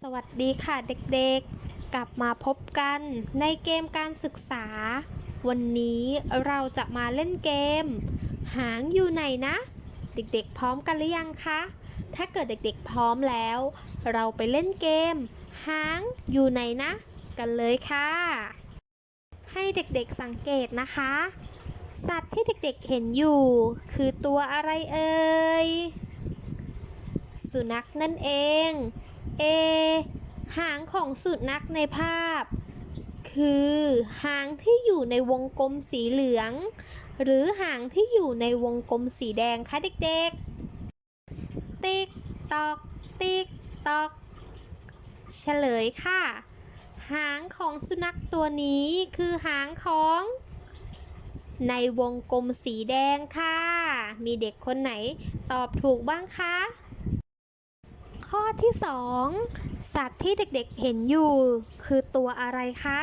สวัสดีค่ะเด็กๆ กลับมาพบกันในเกมการศึกษา วันนี้เราจะมาเล่นเกม หางอยู่ไหนนะ เด็กๆ พร้อมกันหรือยังคะ ถ้าเกิดเด็กๆ พร้อมแล้ว เราไปเล่นเกม หางอยู่ไหนนะ กันเลยค่ะ ให้เด็กๆสังเกตนะคะ สัตว์ที่เด็กๆเห็นอยู่ คือตัวอะไรเอ่ยสุนัขนั่นเอง เอหางของสุนัขในภาพ คือหางที่อยู่ในวงกลมสีเหลือง หรือหางที่อยู่ในวงกลมสีแดงคะเด็กๆ ติ๊กตอกติ๊กตอก เฉลยค่ะ หางของสุนัขตัวนี้คือหางของในวงกลมสีแดงค่ะ มีเด็กคนไหนตอบถูกบ้างคะ ข้อที่ 2 สัตว์ที่เด็กๆเห็นอยู่ คือตัวอะไรคะ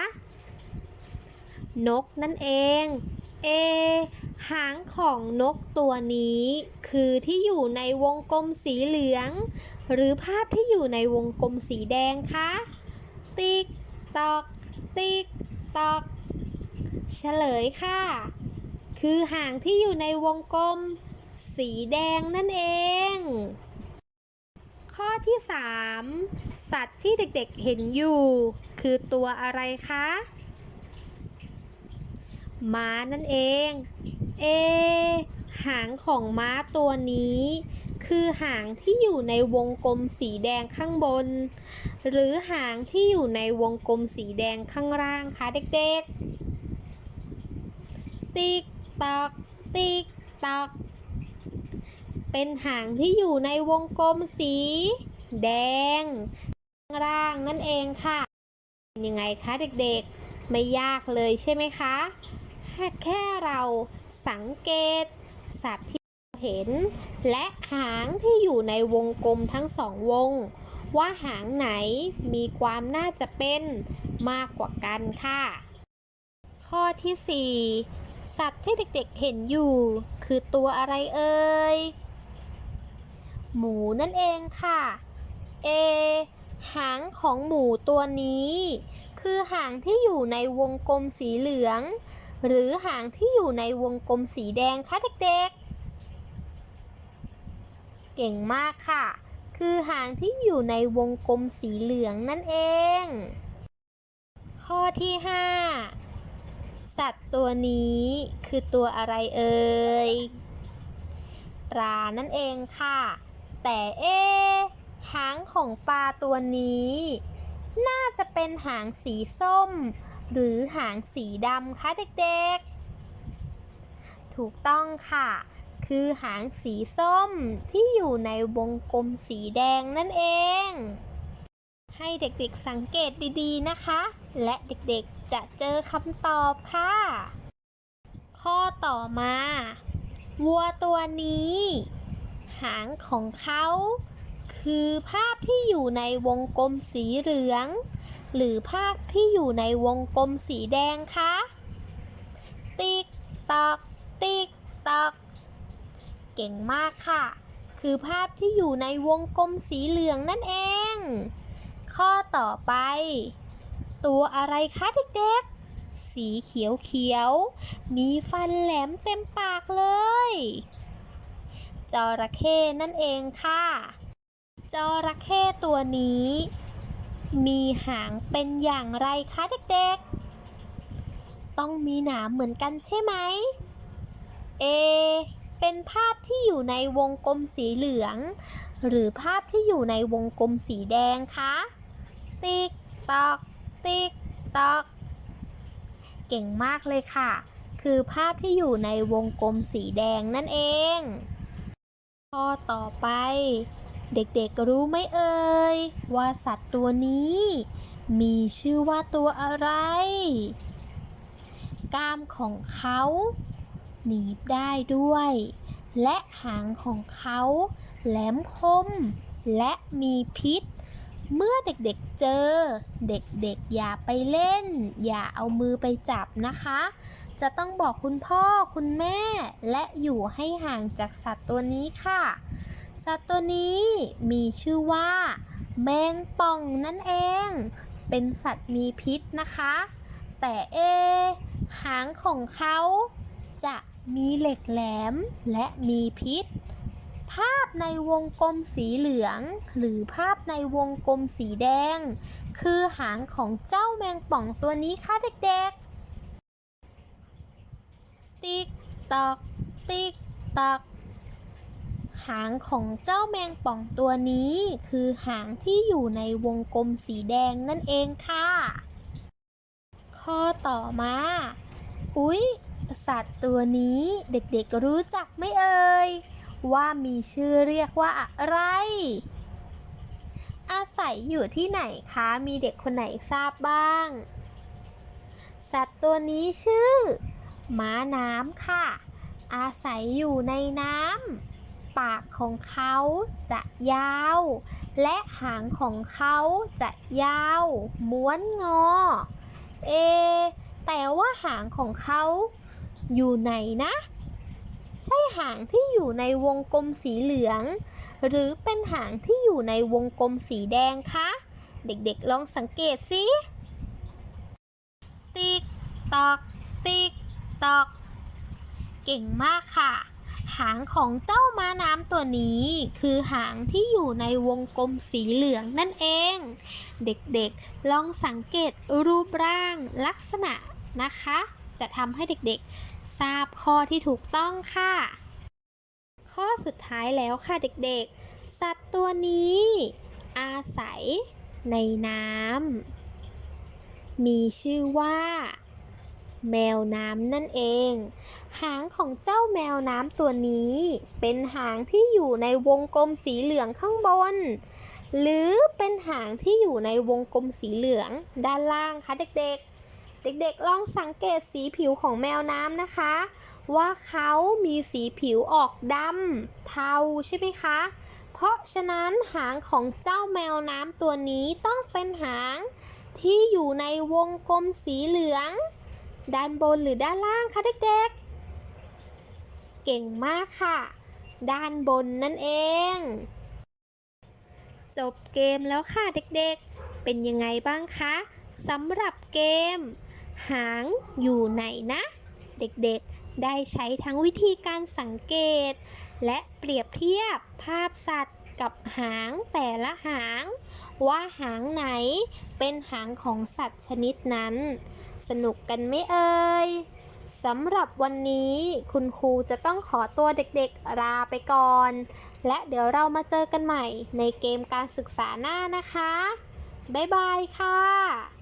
นกนั่นเอง เอ หางของนกตัวนี้ คือที่อยู่ในวงกลมสีเหลือง หรือภาพที่อยู่ในวงกลมสีแดงคะ ติ๊กตอก ติ๊กตอก เฉลยค่ะ คือหางที่อยู่ในวงกลมสีแดงนั่นเอง ข้อที่ 3 สัตว์ที่เด็กๆเห็นอยู่ คือตัวอะไรคะม้านั่นเอง เอ หางของม้าตัวนี้ คือหางที่อยู่ในวงกลมสีแดงข้างบน หรือหางที่อยู่ในวงกลมสีแดงข้างล่างคะเด็กๆ ติ๊กตอก ติ๊กตอก เป็นหางที่อยู่ในวงกลมสี แดงข้างล่างนั่นเองค่ะเป็นยังไงคะเด็กๆ ไม่ยากเลยใช่ไหมคะ แค่เราสังเกตสัตว์ที่เราเห็น และหางที่อยู่ในวงกลมทั้งสองวง ว่าหางไหนมีความน่าจะเป็นมากกว่ากันค่ะ ข้อที่ 4 สัตว์ที่เด็กๆเห็นอยู่ คือตัวอะไรเอ่ย หมูนั่นเองค่ะ เอ หางของหมูตัวนี้ คือหางที่อยู่ในวงกลมสีเหลือง หรือหางที่อยู่ในวงกลมสีแดงคะเด็กๆ เก่งมากค่ะ คือหางที่อยู่ในวงกลมสีเหลืองนั่นเอง ข้อที่ 5 สัตว์ตัวนี้คือตัวอะไรเอ่ยปลานั่นเองค่ะ แต่เอหางของปลาตัวนี้ น่าจะเป็นหางสีส้ม หรือหางสีดำคะเด็กๆ ถูกต้องค่ะ คือหางสีส้มที่อยู่ในวงกลมสีแดงนั่นเอง ให้เด็กๆสังเกตดีๆนะคะ และเด็กๆจะเจอคำตอบค่ะ ข้อต่อมา วัวตัวนี้ หางของเขา คือภาพที่อยู่ในวงกลมสีเหลือง หรือภาพที่อยู่ในวงกลมสีแดงคะ ติ๊กตอก ติ๊กตอก เก่งมากค่ะ คือภาพที่อยู่ในวงกลมสีเหลืองนั่นเอง ข้อต่อไป ตัวอะไรคะเด็กๆ สีเขียวเขียว มีฟันแหลมเต็มปากเลย จระเข้นั่นเองค่ะ จระเข้ตัวนี้ มีหางเป็นอย่างไรคะเด็กๆ ต้องมีหนามเหมือนกันใช่ไหม เอ เป็นภาพที่อยู่ในวงกลมสีเหลือง หรือภาพที่อยู่ในวงกลมสีแดงคะ ติ๊กตอก ติ๊กตอก เก่งมากเลยค่ะ คือภาพที่อยู่ในวงกลมสีแดงนั่นเอง ข้อต่อไป เด็กๆรู้ไหมเอ่ย ว่าสัตว์ตัวนี้ มีชื่อว่าตัวอะไร กามของเขา หนีบได้ด้วย และหางของเขา แหลมคม และมีพิษ เมื่อเด็กๆเจอ เด็กๆอย่าไปเล่น อย่าเอามือไปจับนะคะ จะต้องบอกคุณพ่อคุณแม่และอยู่ให้ห่างจากสัตว์ตัวนี้ค่ะ สัตว์ตัวนี้มีชื่อว่า แมงป่องนั่นเอง เป็นสัตว์มีพิษนะคะ แต่เอ หางของเขาจะมีเหล็กแหลมและมีพิษ ภาพในวงกลมสีเหลือง หรือภาพในวงกลมสีแดง คือหางของเจ้าแมงป่องตัวนี้ค่ะเด็กๆ ติ๊กตอก ติ๊กตอก หางของเจ้าแมงป่องตัวนี้ คือหางที่อยู่ในวงกลมสีแดงนั่นเองค่ะ ข้อต่อมา อุ๊ย สัตว์ตัวนี้เด็กๆรู้จักไหมเอ่ย ว่ามีชื่อเรียกว่าอะไร อาศัยอยู่ที่ไหนคะ มีเด็กคนไหนทราบบ้าง สัตว์ตัวนี้ชื่อ ม้าน้ำค่ะ อาศัยอยู่ในน้ำ ปากของเขาจะยาว และหางของเขาจะยาว ม้วนงอ เอ แต่ว่าหางของเขาอยู่ไหนนะ ใช่หางที่อยู่ในวงกลมสีเหลือง หรือเป็นหางที่อยู่ในวงกลมสีแดงคะ เด็กๆลองสังเกตสิ ติ๊กตอก ตอก เก่งมากค่ะ หางของเจ้าม้าน้ำตัวนี้ คือหางที่อยู่ในวงกลมสีเหลืองนั่นเอง เด็กๆลองสังเกตรูปร่างลักษณะนะคะ จะทำให้เด็กๆ ทราบข้อที่ถูกต้องค่ะ ข้อสุดท้ายแล้วค่ะเด็กๆ สัตว์ตัวนี้ อาศัยในน้ำมีชื่อว่า แมวน้ำนั่นเอง หางของเจ้าแมวน้ำตัวนี้ เป็นหางที่อยู่ในวงกลมสีเหลืองข้างบน หรือเป็นหางที่อยู่ในวงกลมสีเหลืองด้านล่างคะเด็กๆ เด็กๆ ลองสังเกตสีผิวของแมวน้ำนะคะ ว่าเขามีสีผิวออกดำเทาใช่ไหมคะ เพราะฉะนั้นหางของเจ้าแมวน้ำตัวนี้ต้องเป็นหางที่อยู่ในวงกลมสีเหลือง ด้านบนหรือด้านล่างคะเด็กๆ เก่งมากค่ะ ด้านบนนั่นเอง จบเกมแล้วค่ะเด็กๆ เป็นยังไงบ้างคะสำหรับเกม หางอยู่ไหนนะ เด็กๆ ได้ใช้ทั้งวิธีการสังเกต และเปรียบเทียบภาพสัตว์กับหางแต่ละหาง ว่าหางไหนเป็นหางของสัตว์ชนิดนั้น สนุกกันไหมเอ่ยสำหรับวันนี้คุณครูจะต้องขอตัวเด็กๆลาไปก่อน และเดี๋ยวเรามาเจอกันใหม่ในเกมการศึกษาหน้านะคะ บ๊ายบายค่ะ